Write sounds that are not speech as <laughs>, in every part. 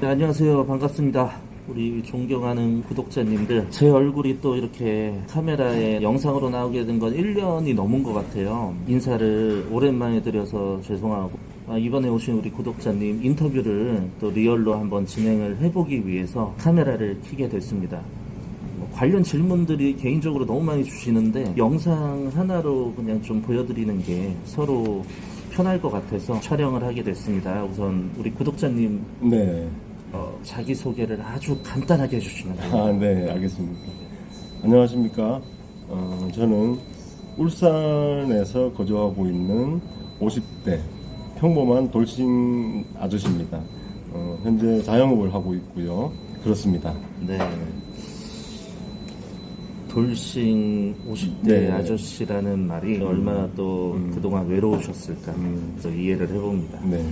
네, 안녕하세요. 반갑습니다. 우리 존경하는 구독자님들. 제 얼굴이 또 이렇게 카메라에 영상으로 나오게 된 건 1년이 넘은 것 같아요. 인사를 오랜만에 드려서 죄송하고. 아, 이번에 오신 우리 구독자님 인터뷰를 또 리얼로 한번 진행을 해보기 위해서 카메라를 켜게 됐습니다. 뭐 관련 질문들이 개인적으로 너무 많이 주시는데 영상 하나로 그냥 좀 보여드리는 게 서로 편할 것 같아서 촬영을 하게 됐습니다. 우선 우리 구독자님 네. 어, 자기소개를 아주 간단하게 해주시면 돼요. 아, 네, 알겠습니다. 안녕하십니까. 어, 저는 울산에서 거주하고 있는 50대 평범한 돌싱 아저씨입니다. 어, 현재 자영업을 하고 있고요. 그렇습니다. 네. 돌싱 50대 네. 아저씨라는 말이 얼마나 또 음. 그동안 외로우셨을까 음. 그래서 이해를 해봅니다. 네.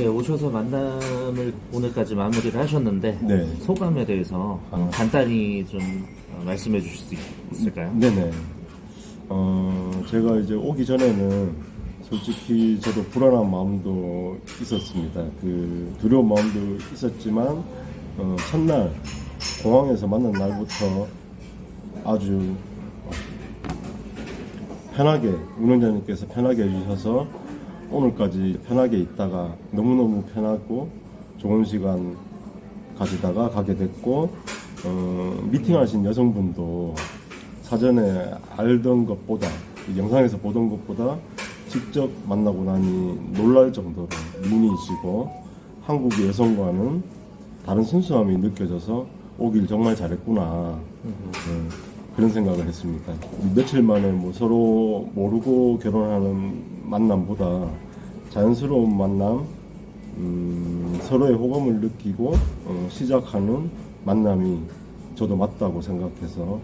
네, 오셔서 만남을 오늘까지 마무리를 하셨는데 네. 소감에 대해서 어, 아. 간단히 좀 어, 말씀해 주실 수 있- 있을까요? 네네. 어, 제가 이제 오기 전에는 솔직히 저도 불안한 마음도 있었습니다. 그 두려운 마음도 있었지만, 어, 첫날 공항에서 만난 날부터 아주 편하게, 운영자님께서 편하게 해주셔서 오늘까지 편하게 있다가 너무너무 편하고 좋은 시간 가지다가 가게 됐고, 어, 미팅하신 여성분도 사전에 알던 것보다 영상에서 보던 것보다 직접 만나고 나니 놀랄 정도로 미인이시고 한국의 여성과는 다른 순수함이 느껴져서 오길 정말 잘했구나 음, 그런 생각을 했습니다. 며칠 만에 뭐 서로 모르고 결혼하는 만남보다 자연스러운 만남, 음, 서로의 호감을 느끼고 어, 시작하는 만남이 저도 맞다고 생각해서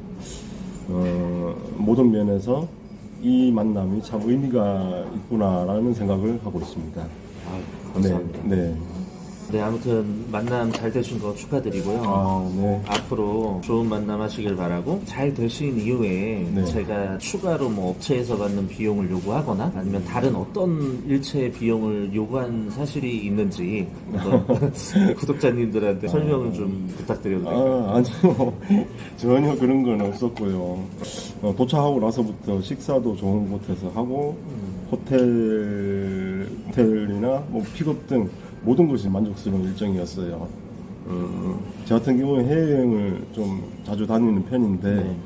어, 모든 면에서 이 만남이 참 의미가 있구나라는 생각을 하고 있습니다. 아, 감사합니다. 네, 네. 네, 아무튼 만남 잘 되신 거 축하드리고요. 아, 네. 앞으로 좋은 만남 하시길 바라고 잘 되신 이후에 네. 제가 추가로 뭐 업체에서 받는 비용을 요구하거나 아니면 다른 어떤 일체의 비용을 요구한 사실이 있는지 한번 <laughs> 구독자님들한테 설명을 좀 부탁드려도 될까요? 아, 아니요. <laughs> 전혀 그런 건 없었고요. 어, 도착하고 나서부터 식사도 좋은 곳에서 하고, 호텔, 호텔이나 뭐 픽업 등 모든 것이 만족스러운 일정이었어요. 음, 저 같은 경우에 해외여행을 좀 자주 다니는 편인데, 네.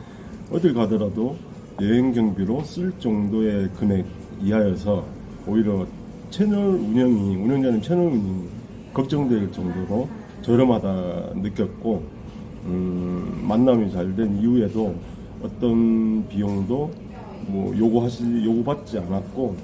어딜 가더라도 여행 경비로 쓸 정도의 금액 이하여서 오히려 채널 운영이, 운영자님 채널 운영이 걱정될 정도로 저렴하다 느꼈고, 음, 만남이 잘 된 이후에도 어떤 비용도 뭐 요구하시, 요구받지 않았고,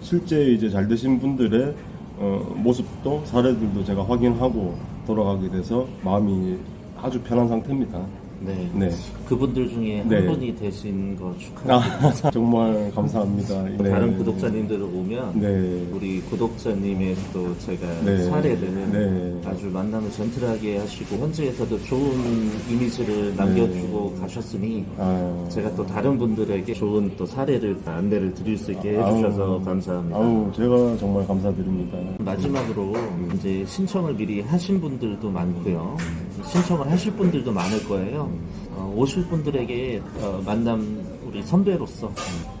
실제 이제 잘 되신 분들의 어, 모습도 사례들도 제가 확인하고 돌아가게 돼서 마음이 아주 편한 상태입니다. 네. 네. 그분들 중에 네. 한 분이 되신 거 축하드립니다. 아, 정말 감사합니다. 네. 다른 구독자님들 오면 네. 우리 구독자님의 또 제가 네. 사례를 네. 아주 만남을 젠틀하게 하시고 현지에서도 좋은 이미지를 남겨주고 가셨으니 아, 제가 또 다른 분들에게 좋은 또 사례를 안내를 드릴 수 있게 해주셔서 아우, 감사합니다. 아우, 제가 정말 감사드립니다. 마지막으로 이제 신청을 미리 하신 분들도 많고요. 신청을 하실 분들도 많을 거예요. 어, 오실 분들에게 어, 만남 우리 선배로서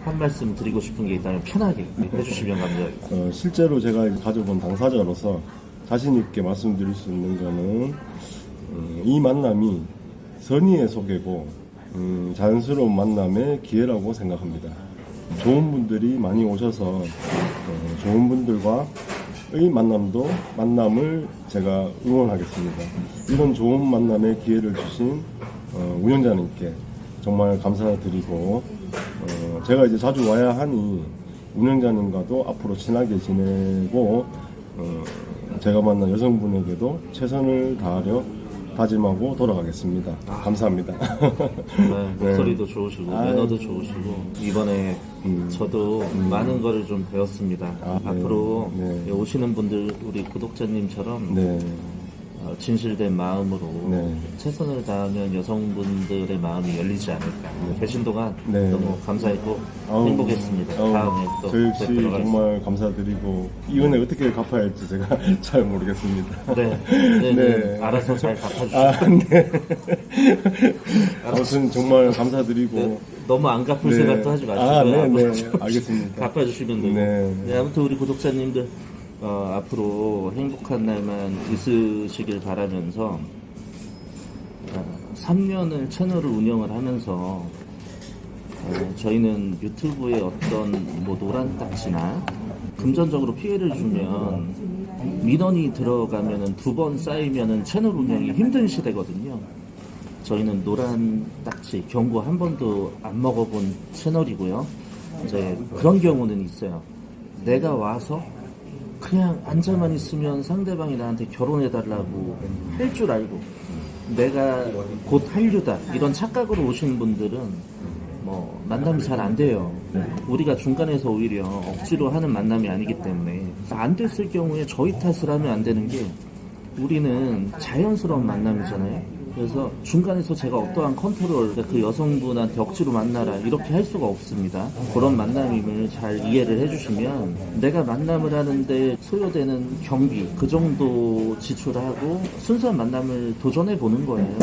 한 말씀 드리고 싶은 게 있다면 편하게 해주시면 감사하겠습니다. 어, 실제로 제가 가져본 당사자로서 자신 있게 말씀드릴 수 있는 거는 음, 이 만남이 선의의 소개고 음, 자연스러운 만남의 기회라고 생각합니다. 좋은 분들이 많이 오셔서 어, 좋은 분들과 의 만남도 만남을 제가 응원하겠습니다. 이런 좋은 만남의 기회를 주신 어, 운영자님께 정말 감사드리고 어, 제가 이제 자주 와야 하니 운영자님과도 앞으로 친하게 지내고 어, 제가 만난 여성분에게도 최선을 다하려 다짐하고 돌아가겠습니다. 감사합니다. 정말 <laughs> 네. 목소리도 좋으시고 아유. 매너도 좋으시고 이번에 음. 저도 많은 거를 좀 배웠습니다. 아, 네. 앞으로 네. 오시는 분들 우리 구독자님처럼 네. 어, 진실된 마음으로 네. 최선을 다하면 여성분들의 마음이 열리지 않을까. 계신 동안 네. 너무 감사했고 아우, 행복했습니다. 아우, 다음에 또 저 역시 뵙도록. 정말 감사드리고 이 은혜 어떻게 갚아야 할지 제가 <laughs> 잘 모르겠습니다. 네, 네, 네. 네. 알아서 잘 갚아주시고 아, 네. <laughs> 아무튼 정말 감사드리고 너무 안 갚을 네. 생각도 하지 마시고요. 아, 네, 네. 알겠습니다. <laughs> 갚아주시면 되고. 네. 네, 아무튼 우리 구독자님들 어, 앞으로 행복한 날만 있으시길 바라면서 어, 3년을 채널을 운영을 하면서 어, 저희는 유튜브에 어떤 뭐 노란 딱지나 금전적으로 피해를 주면 민원이 들어가면은 두 번 쌓이면은 채널 운영이 힘든 시대거든요. 저희는 노란 딱지 경고 한 번도 안 먹어본 채널이고요. 이제 그런 경우는 있어요. 내가 와서 그냥 앉아만 있으면 상대방이 나한테 결혼해달라고 할 줄 알고 내가 곧 한류다 이런 착각으로 오시는 분들은 뭐 만남이 잘 안 돼요. 우리가 중간에서 오히려 억지로 하는 만남이 아니기 때문에 안 됐을 경우에 저희 탓을 하면 안 되는 게 우리는 자연스러운 만남이잖아요. 그래서 중간에서 제가 어떠한 컨트롤, 그 여성분한테 억지로 만나라 이렇게 할 수가 없습니다. 그런 만남임을 잘 이해를 해주시면 내가 만남을 하는데 소요되는 경비 그 정도 지출하고 순수한 만남을 도전해 보는 거예요.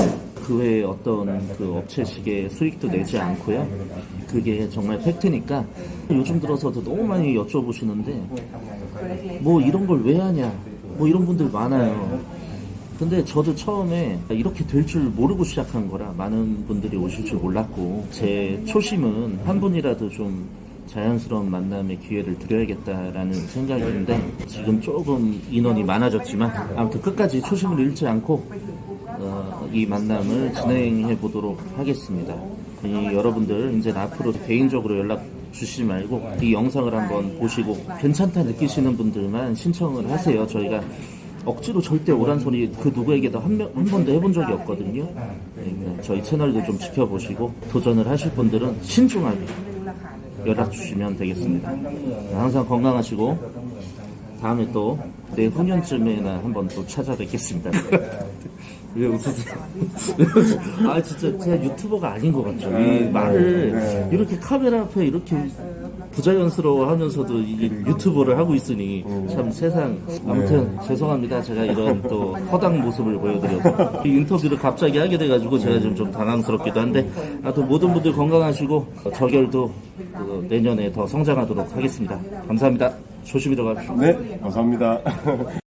그 외에 어떤 그 업체식의 수익도 내지 않고요. 그게 정말 팩트니까 요즘 들어서도 너무 많이 여쭤보시는데 뭐 이런 걸 왜 하냐 뭐 이런 분들 많아요. 근데 저도 처음에 이렇게 될 줄 모르고 시작한 거라 많은 분들이 오실 줄 몰랐고 제 초심은 한 분이라도 좀 자연스러운 만남의 기회를 드려야겠다라는 생각인데 지금 조금 인원이 많아졌지만 아무튼 끝까지 초심을 잃지 않고 어, 이 만남을 진행해 보도록 하겠습니다. 이 여러분들 이제 앞으로 개인적으로 연락 주시지 말고 이 영상을 한번 보시고 괜찮다 느끼시는 분들만 신청을 하세요. 저희가 억지로 절대 오란 소리 그 누구에게도 한, 명, 한 번도 해본 적이 없거든요. 그러니까 저희 채널도 좀 지켜보시고 도전을 하실 분들은 신중하게 연락 주시면 되겠습니다. 항상 건강하시고 다음에 또 내후년쯤에나 한번 또 찾아뵙겠습니다. <laughs> 왜 웃으세요? 왜 <laughs> 웃으세요? 아 진짜 제가 유튜버가 아닌 것 같죠. 이 말을 이렇게 카메라 앞에 이렇게 부자연스러워 하면서도 이게 유튜버를 하고 있으니 참 세상 아무튼 죄송합니다. 제가 이런 또 <laughs> 허당 모습을 보여드려서 이 인터뷰를 갑자기 하게 돼가지고 제가 지금 좀 당황스럽기도 한데 하여튼 모든 분들 건강하시고 저결도 그 내년에 더 성장하도록 하겠습니다. 감사합니다. 조심히 들어가십시오. 네, 감사합니다. <laughs>